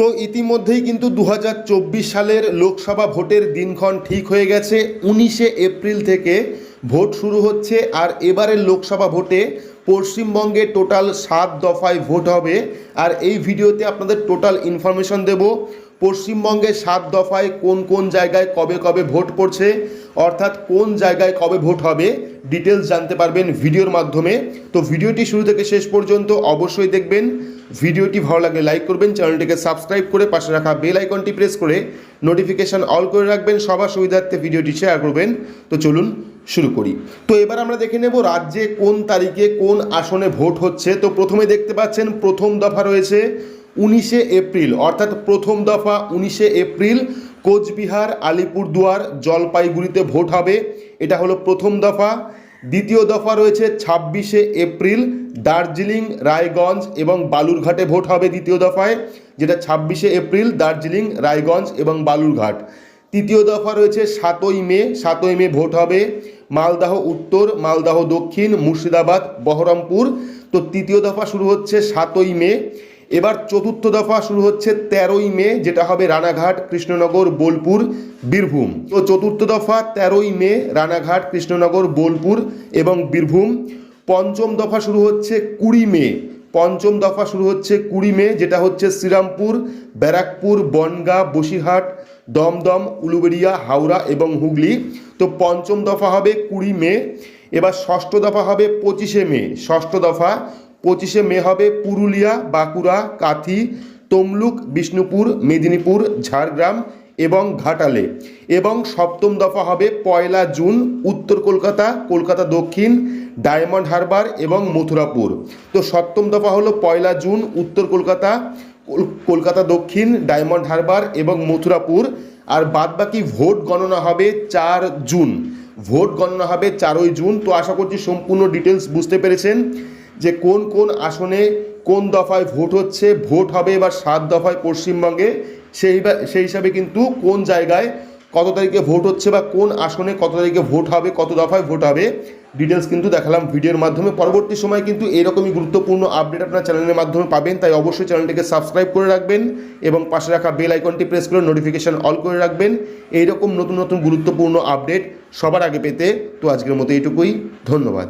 তো ইতিমধ্যেই কিন্তু দু হাজার চব্বিশ সালের লোকসভা ভোটের দিনক্ষণ ঠিক হয়ে গেছে। উনিশে এপ্রিল থেকে ভোট শুরু হচ্ছে আর এবারের লোকসভা ভোটে পশ্চিমবঙ্গে টোটাল সাত দফায় ভোট হবে। আর এই ভিডিওতে আপনাদের টোটাল ইনফরমেশন দেব। পশ্চিমবঙ্গে সাত দফায় কোন কোন জায়গায় কবে কবে ভোট পড়ছে, অর্থাৎ কোন জায়গায় কবে ভোট হবে ডিটেলস জানতে পারবেন ভিডিওর মাধ্যমে। তো ভিডিওটি শুরু থেকে শেষ পর্যন্ত অবশ্যই দেখবেন। ভিডিওটি ভালো লাগলে লাইক করবেন, চ্যানেলটিকে সাবস্ক্রাইব করে পাশে রাখা বেল আইকনটি প্রেস করে নোটিফিকেশন অল করে রাখবেন, সবার সুবিধার্থে ভিডিওটি শেয়ার করবেন। তো চলুন শুরু করি। তো এবার আমরা দেখে নেব রাজ্যে কোন তারিখে কোন আসনে ভোট হচ্ছে। তো প্রথমে দেখতে পাচ্ছেন প্রথম দফা রয়েছে উনিশে এপ্রিল, অর্থাৎ প্রথম দফা উনিশে এপ্রিল কোচবিহার, আলিপুরদুয়ার, জলপাইগুড়িতে ভোট হবে। এটা হলো প্রথম দফা। দ্বিতীয় দফা রয়েছে ছাব্বিশে এপ্রিল, দার্জিলিং, রায়গঞ্জ এবং বালুরঘাটে ভোট হবে দ্বিতীয় দফায়, যেটা ছাব্বিশে এপ্রিল, দার্জিলিং, রায়গঞ্জ এবং বালুরঘাট। তৃতীয় দফা রয়েছে সাতই মে সাতই মে ভোট হবে। মালদাহ উত্তর, মালদাহ দক্ষিণ, মুর্শিদাবাদ, বহরমপুর। তো তৃতীয় দফা শুরু হচ্ছে সাতই মে। এবার চতুর্থ দফা শুরু হচ্ছে তেরোই মে, যেটা হবে রানাঘাট, কৃষ্ণনগর, বোলপুর, বীরভূম। তো চতুর্থ দফা তেরোই মে, রানাঘাট, কৃষ্ণনগর, বোলপুর এবং বীরভূম। পঞ্চম দফা শুরু হচ্ছে কুড়ি মে। পঞ্চম দফা শুরু হচ্ছে কুড়ি মে, যেটা হচ্ছে শ্রীরামপুর, ব্যারাকপুর, বনগাঁ, বসিরহাট, দমদম, উলুবেড়িয়া, হাওড়া এবং হুগলি। তো পঞ্চম দফা হবে কুড়ি মে। এবার ষষ্ঠ দফা হবে পঁচিশে মে। ষষ্ঠ দফা পঁচিশে মে হবে পুরুলিয়া, বাঁকুড়া, কাথি, তমলুক, বিষ্ণুপুর, মেদিনীপুর, ঝাড়গ্রাম এবং ঘাটালে। এবং সপ্তম দফা হবে পয়লা জুন, উত্তর কলকাতা কলকাতা দক্ষিণ, ডায়মন্ড হারবার এবং মথুরাপুর। তো সপ্তম দফা হলো পয়লা জুন, উত্তর কলকাতা কলকাতা দক্ষিণ, ডায়মন্ড হারবার এবং মথুরাপুর। আর বাদবাকি ভোট গণনা হবে চার জুন। ভোট গণনা হবে চারই জুন। তো আশা করছি সম্পূর্ণ ডিটেলস বুঝতে পেরেছেন। যে কোন কোন আসনে কোন দফায় ভোট হচ্ছে, ভোট হবে এবার সাত দফায় পশ্চিমবঙ্গে, সেই সেই হিসাবে কিন্তু কোন জায়গায় কত তারিখে ভোট হচ্ছে বা কোন আসনে কত তারিখে ভোট হবে, কত দফায় ভোট হবে ডিটেলস কিন্তু দেখালাম ভিডিওর মাধ্যমে। পরবর্তী সময় কিন্তু এরকমই গুরুত্বপূর্ণ আপডেট আপনার চ্যানেলের মাধ্যমে পাবেন, তাই অবশ্যই চ্যানেলটিকে সাবস্ক্রাইব করে রাখবেন এবং পাশে রাখা বেল আইকনটি প্রেস করে নোটিফিকেশন অল করে রাখবেন। এইরকম নতুন নতুন গুরুত্বপূর্ণ আপডেট সবার আগে পেতে তো আজকের মতো এইটুকুই। ধন্যবাদ।